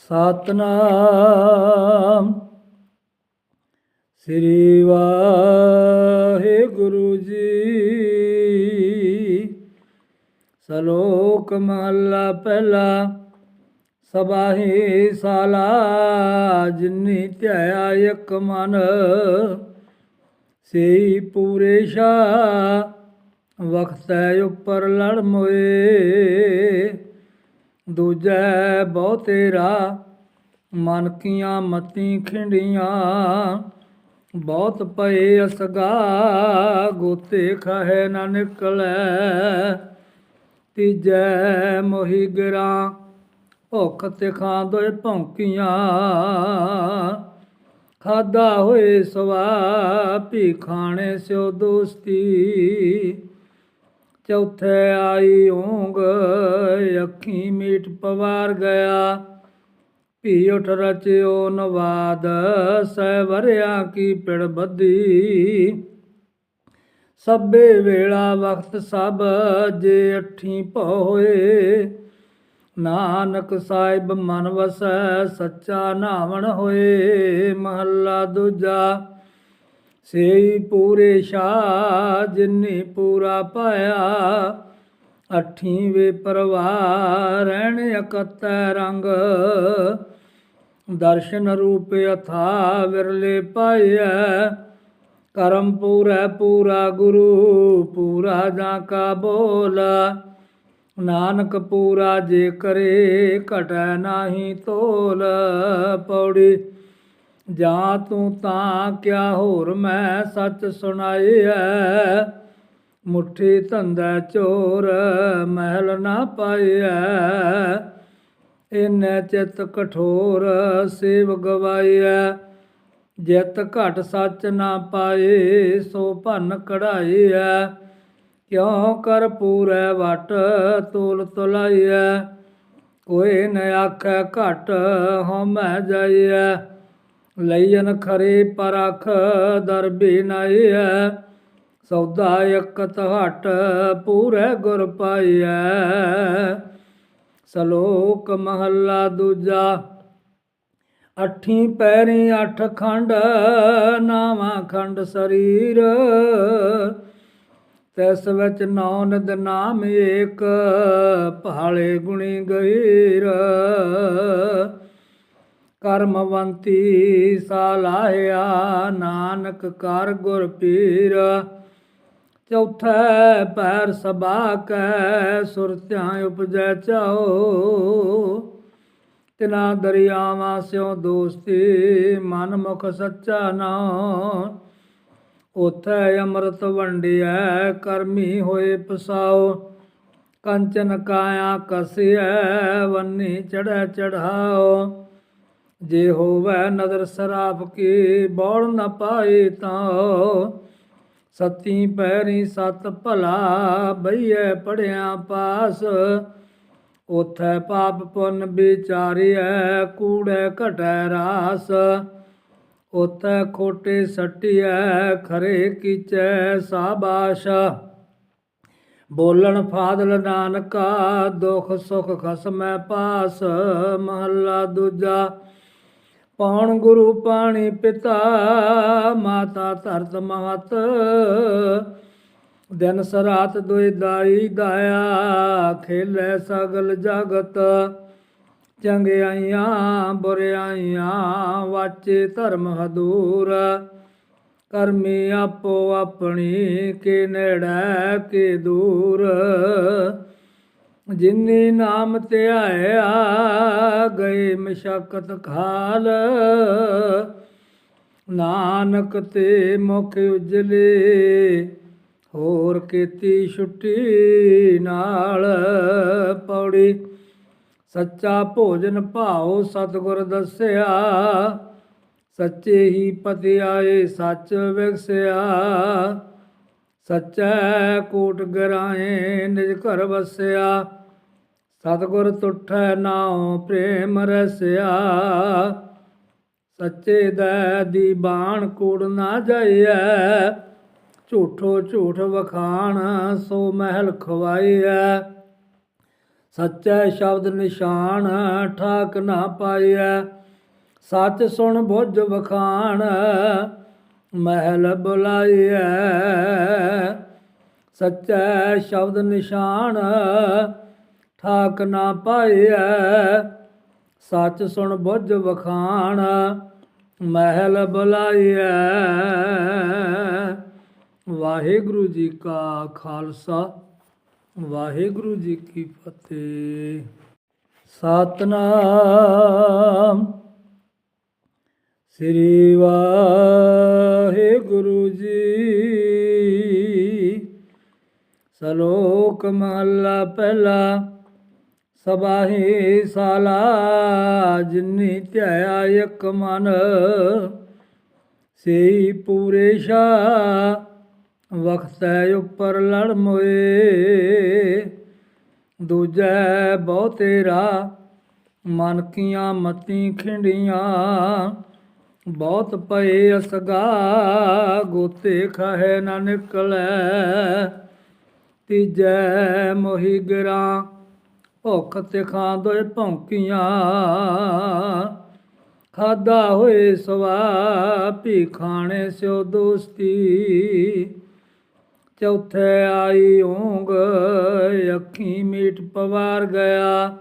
ਸਤਨਾਮ। ਸ੍ਰੀ ਵਾਹਿਗੁਰੂ ਜੀ। ਸ਼ਲੋਕ ਮਹੱਲਾ ਪਹਿਲਾ ਸਬਾਹੀ ਸਾਲਾ, ਜਿਨੀ ਧਿਆਇਆ ਇਕ ਮਨ। ਸੇਈ ਪੂਰੇ ਸ਼ਾ ਵਖਤੈ ਉੱਪਰ ਲੜ ਮੋਏ। ਦੂਜੈ ਬਹੁ ਤੇਰਾ ਮਨ ਕੀਆਂ ਮਤੀ ਖਿੰਡੀਆਂ। ਬਹੁਤ ਪਏ ਅਸਗਾ, ਗੋਤੇ ਖਾਏ ਨਾ ਨਿਕਲੈ। ਤੀਜੈ ਮੋਹੀ ਗਰਾਂ, ਭੁੱਖ ਤੇ ਖਾਂ ਦੋਏ ਭੌਂਕੀਆਂ। ਖਾਦਾ ਹੋਏ ਸਵਾ, ਭੀ ਖਾਣੇ ਸਿਓ ਦੋਸਤੀ। ਚੌਥੇ ਆਈ ਉਂਗ, ਅੱਖੀ ਮੀਟ ਪਵਾਰ ਗਿਆ। ਭੀ ਉਠ ਰਚਿਓ ਨਵਾਦ ਸੈ ਵਰਿਆ ਕੀ ਪਿੜ ਬੱਧੀ। ਸਭੇ ਵੇਲਾ ਵਖਤ ਸਭ, ਜੇ ਅੱਠੀ ਹੋਏ ਨਾਨਕ ਸਾਹਿਬ ਮਨ ਵਸੈ, ਸੱਚਾ ਨਾਵਣ ਹੋਏ, ਮਹੱਲਾ ਦੂਜਾ। ਸੇਈ ਪੂਰੇ ਸ਼ਾਹ ਜਿਨੀ ਪੂਰਾ ਪਾਇਆ, ਅਠੀ ਵੇ ਪਰਵਾਰ ਰਹਿਣ ਇਕਤੈ ਰੰਗ। ਦਰਸ਼ਨ ਰੂਪ ਅਥਾ ਵਿਰਲੇ ਪਾਇਆ, ਕਰਮ ਪੂਰੈ ਪੂਰਾ ਗੁਰੂ, ਪੂਰਾ ਜਾਂ ਕਾ ਬੋਲ। ਨਾਨਕ ਪੂਰਾ ਜੇ ਕਰੇ, ਘਟੈ ਨਾਹੀ ਤੋਲ। ਪੌੜੀ ਜਾਂ ਤੂੰ ਤਾਂ ਕਿਆ ਹੋਰ ਮੈਂ ਸੱਚ ਸੁਣਾਈਐ? ਮੁੱਠੀ ਧੰਦਾ ਚੋਰ ਮਹਿਲ ਨਾ ਪਾਈਐ। ਇਨੈ ਚਿਤ ਕਠੋਰ ਸੇਵ ਗਵਾਈਐ। ਜਿਤ ਘਟ ਸੱਚ ਨਾ ਪਾਏ ਸੋ ਭੰਨ ਕਢਾਈਐ। ਕਿਉ ਕਰ ਪੂਰੈ ਵਟ ਤੋਲ ਤੁਲਾਈਐ? ਕੋਈ ਨ ਆਖੈ ਘਟ ਹਉਮੈ ਜਾਈਐ। ਲਈਨ ਖਰੇ ਪਰਖ ਦਰਬੀ ਨਾਈਐ ਸੌਦਾ ਇਕਤ ਹਟ ਪੂਰੇ ਗੁਰ ਪਾਈਐ ਸ਼ਲੋਕ ਮਹੱਲਾ ਦੂਜਾ, ਅਠੀ ਪੈਰੀ ਅਠ ਖੰਡ, ਨਾਵਾ ਖੰਡ ਸਰੀਰ। ਤਿਸ ਵਿੱਚ ਨੌ ਨਿਦ ਨਾਮ ਏਕ, ਭਾਲੇ ਗੁਣੀ ਗਹੀਰ। ਕਰਮਵੰਤੀ ਸਾਲਾਹਿਆ ਨਾਨਕ ਕਰ ਗੁਰ ਪੀਰ। ਚੌਥਾ ਪੈਰ ਸਭਾ ਕੈ ਸੁਰਤਿਆਂ ਉਪਜੈ ਚਾਓ ਤਿਨਾ ਦਰਿਆਵਾਂ ਸਿਓ ਦੋਸਤੀ, ਮਨ ਮੁਖ ਸੱਚਾ ਨਾ ਉਥੈ ਅੰਮ੍ਰਿਤ ਵੰਡਿਐ, ਕਰਮੀ ਹੋਏ ਪਸਾਓ ਕੰਚਨ ਕਾਇਆ ਕਸਿਐ, ਵੰਨੀ ਚੜੈ ਚੜਾਓ ਜੇ ਹੋਵੇ ਨਦਰ ਸਰਾਪ ਕੀ ਬੋੜ ਨਾ ਪਾਏ ਤਾਂ ਸਤੀ ਪੈਰੀ ਸਤ ਭਲਾ ਬਈਐ ਪੜਿਆ ਪਾਸ। ਉਥੈ ਪਾਪ ਪੁੰਨ ਵਿਚਾਰਿਐ, ਕੂੜੈ ਘਟੈ ਰਾਸ। ਉਥੈ ਖੋਟੇ ਸਟਿਐ, ਖਰੇ ਕੀਚੈ ਸਾਬਾਸ਼। ਬੋਲਣ ਫਾਦਲ ਨਾਨਕਾ, ਦੁਖ ਸੁਖ ਖਸਮੈ ਪਾਸ। ਮਹੱਲਾ ਦੂਜਾ ਪਾਉਣ ਗੁਰੂ ਪਾਣੀ ਪਿਤਾ, ਮਾਤਾ ਧਰਤ ਮਹਤ। ਦਿਨ ਸਰਾਤ ਦੁਇ ਦਾਈ ਦਾਇਆ, ਖੇਲੇ ਸਗਲ ਜਗਤ। ਚੰਗਿਆਈਆਂ ਬੁਰਿਆਈਆਂ ਵਾਚੇ ਧਰਮ ਹਦੂਰ। ਕਰਮੀ ਆਪੋ ਆਪਣੀ, ਕੇ ਨੇੜੇ, ਕੇ ਦੂਰ। ਜਿਨੀ ਨਾਮ ਧਿਆਇਆ ਗਏ ਮਸ਼ਕਤ ਖਾਲ। ਨਾਨਕ ਤੇ ਮੁਖ ਉਜਲੇ, ਹੋਰ ਕੀਤੀ ਛੁੱਟੀ ਨਾਲ ਪੌੜੀ। ਸੱਚਾ ਭੋਜਨ ਭਾਉ ਸਤਿਗੁਰ ਦੱਸਿਆ, ਸੱਚੇ ਹੀ ਪਤਿ ਆਏ ਸੱਚ ਵਿਗਸਿਆ। ਸੱਚਾ ਕੋਟ ਗਰਾਏ ਨਿਜ ਘਰ ਵਸਿਆ ਸਤਿਗੁਰ ਤੁਠੈ ਨਾਉ ਪ੍ਰੇਮ ਰਸਿਆ। ਸੱਚੇ ਦੈ ਦੀ ਬਾਣ ਕੂੜ ਨਾ ਜਾਈਐ। ਝੂਠੋ ਝੂਠ ਵਖਾਣ ਸੋ ਮਹਿਲ ਖਵਾਈਐ। ਸੱਚੈ ਸ਼ਬਦ ਨਿਸ਼ਾਨ ਠਾਕ ਨਾ ਪਾਈਐ। ਸੱਚ ਸੁਣ ਬੁੱਝ ਵਖਾਣ ਮਹਿਲ ਬੁਲਾਈਐ। ਸੱਚੈ ਸ਼ਬਦ ਨਿਸ਼ਾਨ ਠਾਕ ਨਾ ਪਾਈਐ ਸੱਚ ਸੁਣ ਬੁੱਝ ਵਖਾਣ, ਮਹਿਲ ਬੁਲਾਇਆ ਵਾਹਿਗੁਰੂ ਜੀ ਕਾ ਖਾਲਸਾ, ਵਾਹਿਗੁਰੂ ਜੀ ਕੀ ਫਤਿਹ। ਸਤਨਾਮ। ਸ੍ਰੀ ਵਾਹਿਗੁਰੂ ਜੀ। ਸਲੋਕ ਮਹੱਲਾ ਪਹਿਲਾ। ਸਬਾਹੀ ਸਾਲਾ, ਜਿਨੀ ਧਿਆਇਆ ਇੱਕ ਮਨ। ਸੇਈ ਪੂਰੇ ਸ਼ਾ ਵਖਤੈ ਉੱਪਰ ਲੜ ਮੋਏ। ਦੂਜੈ ਬਹੁ ਤੇਰਾ ਮਨ ਕੀਆਂ ਮਤੀ ਖਿੰਡੀਆਂ। ਬਹੁਤ ਪਏ ਅਸਗਾ, ਗੋਤੇ ਖਹਿ ਨਾ ਨਿਕਲੈ। ਤੀਜੈ ਮੋਹੀ ਗਰਾਂ ਭੁੱਖ ਤੇ ਖਾਂ ਦੋਏ ਭੌਂਕੀਆਂ ਖਾਦਾ ਹੋਏ ਸਵਾ ਭੀ ਖਾਣੇ ਸਿਓ ਦੋਸਤੀ। ਚੌਥੇ ਆਈ ਉਂਗ, ਅੱਖੀ ਮੀਟ ਪਵਾਰ ਗਿਆ।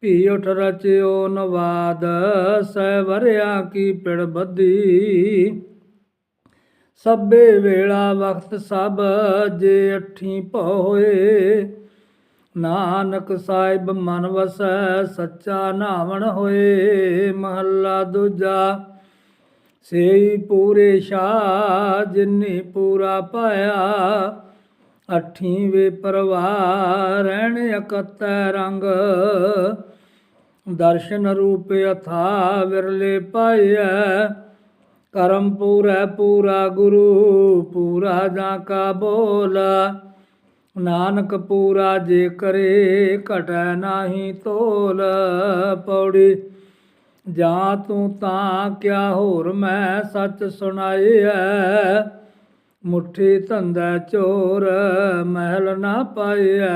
ਭੀ ਉਠ ਰਚਿਓ ਨਵਾਦ, ਸਹਿ ਵਰਿਆ ਕੀ ਪਿੜ ਬੱਧੀ। ਸਭੇ ਵੇਲਾ ਵਕਤ ਸਭ, ਜੇ ਅੱਠੀ ਹੋਏ ਨਾਨਕ ਸਾਹਿਬ ਮਨ ਵਸੈ, ਸੱਚਾ ਨਾਵਣ ਹੋਏ, ਮਹੱਲਾ ਦੂਜਾ। ਸੇਈ ਪੂਰੇ ਸ਼ਾ ਜਿਨੀ ਪੂਰਾ ਪਾਇਆ। ਅਠੀ ਵੇ ਪਰਵਾਰ, ਰਹਿਣ ਇਕਤੈ ਰੰਗ। ਦਰਸ਼ਨ ਰੂਪ ਅਥਾ ਵਿਰਲੇ ਪਾਈਐ। ਕਰਮ ਪੂਰੈ ਪੂਰਾ ਗੁਰੂ, ਪੂਰਾ ਜਾਂ ਕਾ ਬੋਲ। ਨਾਨਕ ਪੂਰਾ ਜੇ ਕਰੇ, ਘਟੈ ਨਾਹੀ ਤੋਲ ਪੌੜੀ। ਜਾਂ ਤੂੰ ਤਾਂ ਕਿਆ ਹੋਰ ਮੈਂ ਸੱਚ ਸੁਣਾਈਐ? ਮੁੱਠੀ ਧੰਦਾ ਚੋਰ ਮਹਿਲ ਨਾ ਪਾਈਐ।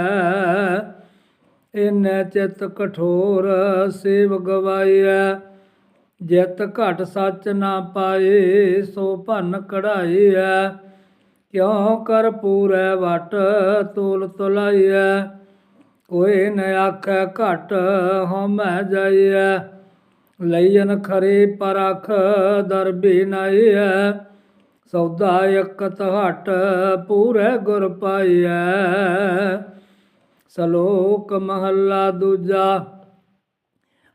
ਇਨੈ ਚਿਤ ਕਠੋਰ ਸੇਵ ਗਵਾਈਐ। ਜਿਤ ਘਟ ਸੱਚ ਨਾ ਪਾਏ ਸੋ ਭੰਨ ਕਢਾਈਐ। ਕਿਉ ਕਰ ਪੂਰੈ ਵਟ ਤੋਲ ਤੁਲਾਈਐ? ਕੋਈ ਨ ਆਖੈ ਘਟ ਹਉਮੈ ਜਾਈਐ। ਲਈਨ ਖਰੇ ਪਰਖ ਦਰਬੀ ਨਾਈਐ। ਸੌਦਾ ਇਕਤ ਹਟ ਪੂਰੇ ਗੁਰ ਪਾਈਐ। ਸਲੋਕ ਮਹੱਲਾ ਦੂਜਾ,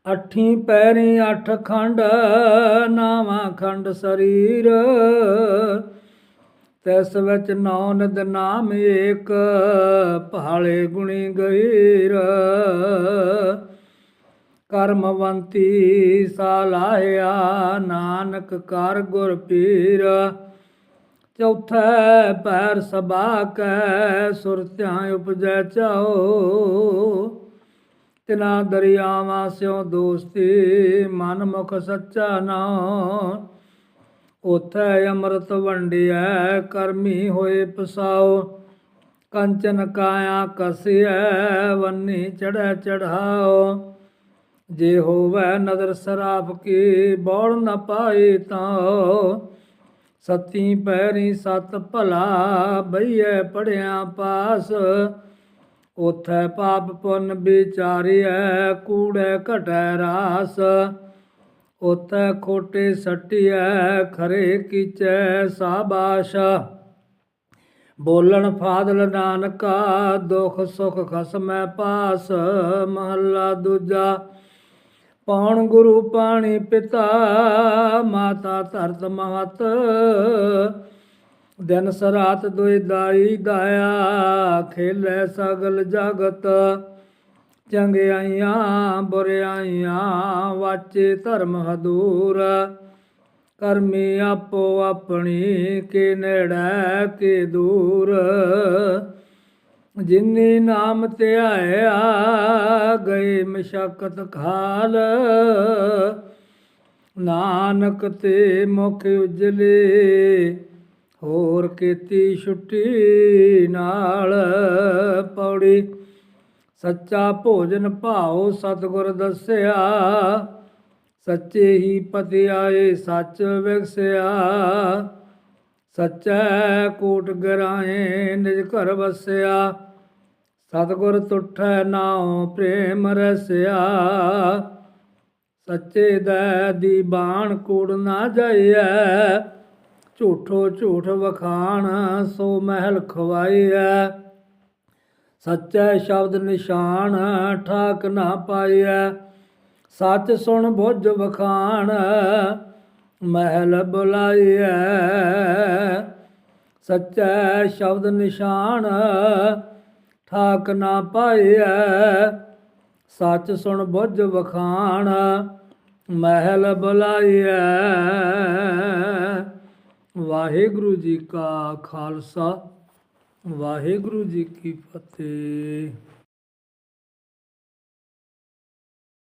ਅਠੀ ਪੈਰੀ ਅਠ ਖੰਡ, ਨਾਵਾ ਖੰਡ ਸਰੀਰ। ਤਿਸ ਵਿੱਚ ਨੌ ਨਿਦ ਨਾਮ ਏਕ, ਭਾਲੇ ਗੁਣੀ ਗਈਰ ਕਰਮਵੰਤੀ ਸਾਲਾਹਿਆ ਨਾਨਕ ਕਰ ਗੁਰ ਪੀਰ। ਚੌਥਾ ਪੈਰ ਸਭਾ ਕੈ ਸੁਰਤਿਆਂ ਉਪਜੈ ਚਾਓ ਤਿਨਾ ਦਰਿਆਵਾਂ ਸਿਓ ਦੋਸਤੀ, ਮਨ ਮੁਖ ਸੱਚਾ ਨਾ ਉਥੈ ਅੰਮ੍ਰਿਤ ਵੰਡਿਐ, ਕਰਮੀ ਹੋਏ ਪਸਾਓ। ਕੰਚਨ ਕਾਇਆ ਕਸਿਐ, ਵੰਨੀ ਚੜੈ ਚੜਾਓ ਜੇ ਹੋਵੇ ਨਦਰ ਸਰਾਪ ਕੀ ਬੋੜ ਨ ਪਾਏ ਤਾਂ ਸਤੀ ਪੈਰੀ ਸਤ ਭਲਾ, ਬਈਐ ਪੜਿਆ ਪਾਸ। ਉਥੈ ਪਾਪ ਪੁੰਨ ਵਿਚਾਰਿਐ, ਕੂੜੈ ਘਟੈ ਰਾਸ। ਉਥੈ ਖੋਟੇ ਸਟਿਐ, ਖਰੇ ਕੀਚੈ ਸਾਬਾਸ਼। ਬੋਲਣ ਫਾਦਲ ਨਾਨਕਾ, ਦੁਖ ਸੁਖ ਖਸਮੈ ਪਾਸ ਮਹੱਲਾ ਦੂਜਾ। ਪੌਣ ਗੁਰੂ ਪਾਣੀ ਪਿਤਾ, ਮਾਤਾ ਧਰਤ ਮਹਤ। ਦਿਨ ਸਰਾਤ ਦੁਇ ਦਾਈ ਦਾਇਆ, ਖੇਲੇ ਸਗਲ ਜਗਤ। ਚੰਗਿਆਈਆਂ ਬੁਰਿਆਈਆਂ ਵਾਚੇ ਧਰਮ ਹਦੂਰ। ਕਰਮੀ ਆਪੋ ਆਪਣੀ, ਕੇ ਨੇੜੇ, ਕੇ ਦੂਰ। ਜਿਨੀ ਨਾਮ ਧਿਆਇਆ ਗਏ ਮਸ਼ਕਤ ਖਾਲ। ਨਾਨਕ ਤੇ ਮੁਖ ਉਜਲੇ, ਹੋਰ ਕੀਤੀ ਛੁੱਟੀ ਨਾਲ। ਪੌੜੀ ਸੱਚਾ ਭੋਜਨ ਭਾਉ ਸਤਿਗੁਰ ਦੱਸਿਆ। ਸੱਚੇ ਹੀ ਪਤੀ ਆਏ, ਸੱਚ ਵਿਗਸਿਆ ਸੱਚੈ ਕੋਟ ਗਰਾਏ ਨਿਜ ਘਰ ਵਸਿਆ। ਸਤਿਗੁਰ ਤੁਠੈ ਨਾਉ, ਪ੍ਰੇਮ ਰਸਿਆ। ਸੱਚੇ ਦੈ ਦੀ ਬਾਣ ਕੂੜ ਨਾ ਜਾਈਐ। ਝੂਠੋ ਝੂਠ ਵਖਾਣ ਸੋ ਮਹਿਲ ਖਵਾਈਐ। ਸੱਚੈ ਸ਼ਬਦ ਨਿਸ਼ਾਨ, ਠਾਕ ਨਾ ਪਾਈਐ ਸੱਚ ਸੁਣ ਬੁੱਝ ਵਖਾਣ, ਮਹਿਲ ਬੁਲਾਈਐ ਸੱਚੈ ਸ਼ਬਦ ਨਿਸ਼ਾਨ, ਠਾਕ ਨਾ ਪਾਈਐ ਸੱਚ ਸੁਣ ਬੁੱਝ ਵਖਾਣ, ਮਹਿਲ ਬੁਲਾਈਐ ਵਾਹਿਗੁਰੂ ਜੀ ਕਾ ਖਾਲਸਾ। ਵਾਹਿਗੁਰੂ ਜੀ ਕੀ ਫਤਿਹ।